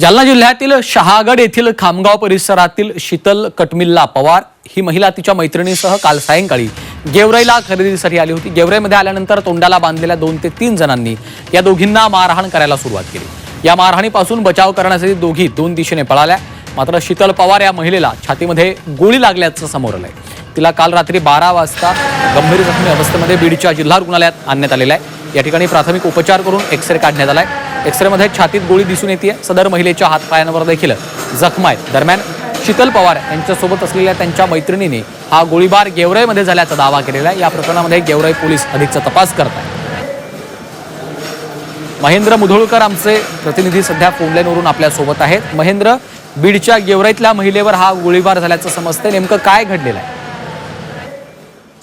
जालना जिल्ह्यातील शहागड येथील खामगाव परिसरातील शीतल कटमिल्ला पवार ही महिला तिच्या मैत्रिणीसह काल सायंकाळी गेवराईला खरेदीसाठी आली होती. गेवराईमध्ये आल्यानंतर तोंडाला बांधलेल्या दोन ते तीन जणांनी या दोघींना मारहाण करायला सुरुवात केली. या मारहाणीपासून बचाव करण्यासाठी दोघी दोन दिशेने पळाल्या. मात्र शीतल पवार या महिलेला छातीमध्ये गोळी लागल्याचं समोर आलंय. तिला काल रात्री बारा वाजता गंभीर जखमी अवस्थेमध्ये बीडच्या जिल्हा रुग्णालयात आणण्यात आलेलं आहे. या ठिकाणी प्राथमिक उपचार करून एक्सरे काढण्यात आलाय. एक्सरेमध्ये छातीत गोळी दिसून येते सदर महिलेच्या हातपायांवर देखील जखमा आहेत. दरम्यान शीतल पवार यांच्यासोबत असलेल्या त्यांच्या मैत्रिणीने हा गोळीबार गेवराईमध्ये झाल्याचा दावा केलेला आहे. या प्रकरणामध्ये गेवराई पोलीस अधिकचा तपास करत आहेत. महेंद्र मुधोळकर आमचे प्रतिनिधी सध्या फोनलाईनवरून आपल्यासोबत आहेत. महेंद्र बीडच्या गेवराईतल्या महिलेवर हा गोळीबार झाल्याचं समजतंय. नेमकं काय घडलेलं आहे?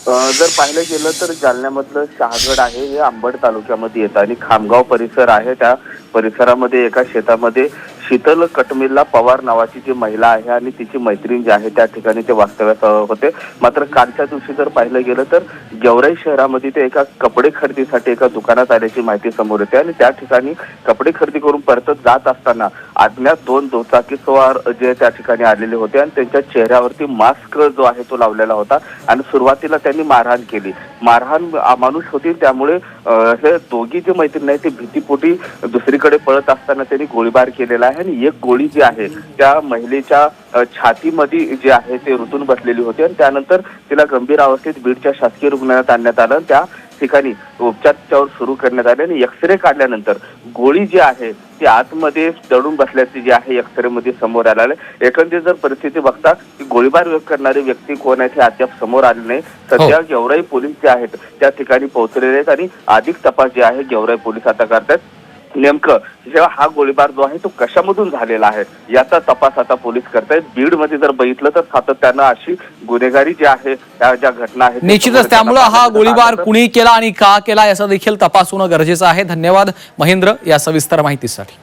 जर पाहिलं गेलं तर जालन्यामधलं शहागड आहे हे आंबड तालुक्यामध्ये येतं आणि खामगाव परिसर आहे. त्या परिसरामध्ये एका शेतामध्ये शीतल कटमिल्ला पवार नावाची जी महिला आहे आणि तिची मैत्रीण जी आहे त्या ठिकाणी ते वास्तव्यात होते. मात्र कालच्या दिवशी जर पाहिलं गेलं तर गेवराई शहरामध्ये ते एका कपडे खरेदीसाठी एका दुकानात आल्याची माहिती समोर येते आणि त्या ठिकाणी कपडे खरेदी करून परतत जात असताना अज्ञात दोन दुचाकी सवार जे त्या ठिकाणी आलेले होते आणि त्यांच्या चेहऱ्यावरती मास्क जो आहे तो लावलेला होता आणि सुरुवातीला त्यांनी मारहाण केली. मारहाण अमानुष होती त्यामुळे हे दोघी जे मैत्रिणी आहेत ते भीतीपोटी दुसरीकडे पळत असताना त्यांनी गोळीबार केलेला आहे आणि एक गोळी जी आहे त्या महिलेच्या छातीमध्ये जे आहे ते रुतून बसलेली होती आणि त्यानंतर तिला गंभीर अवस्थेत बीडच्या शासकीय रुग्णालयात आणण्यात आलं त्या ठिकाणी उपचार सुरू करण्यात आले आणि एक्सरे काढल्यानंतर गोळी जी आहे ती आतमध्ये दडून बसल्याची जी आहे एक्सरे मध्ये समोर आलेलं आहे. एकंदरीत जर परिस्थिती बघता की गोळीबार करणारी व्यक्ती कोण आहे हे अद्याप समोर आले नाही. सध्या गेवराई पोलीस जे आहेत त्या ठिकाणी पोहोचलेले आहेत आणि अधिक तपास जे आहे गेवराई पोलीस आता करतात नेमकं जेव्हा हा गोळीबार जो आहे तो कशामधून झालेला आहे याचा तपास आता पोलीस करतायत. बीडमध्ये जर बघितलं तर सातत्यानं अशी गुन्हेगारी जी आहे त्या ज्या घटना आहेत निश्चितच त्यामुळं हा गोळीबार कुणी केला आणि का केला याचा देखील तपास होणं गरजेचं आहे. धन्यवाद महेंद्र या सविस्तर माहितीसाठी.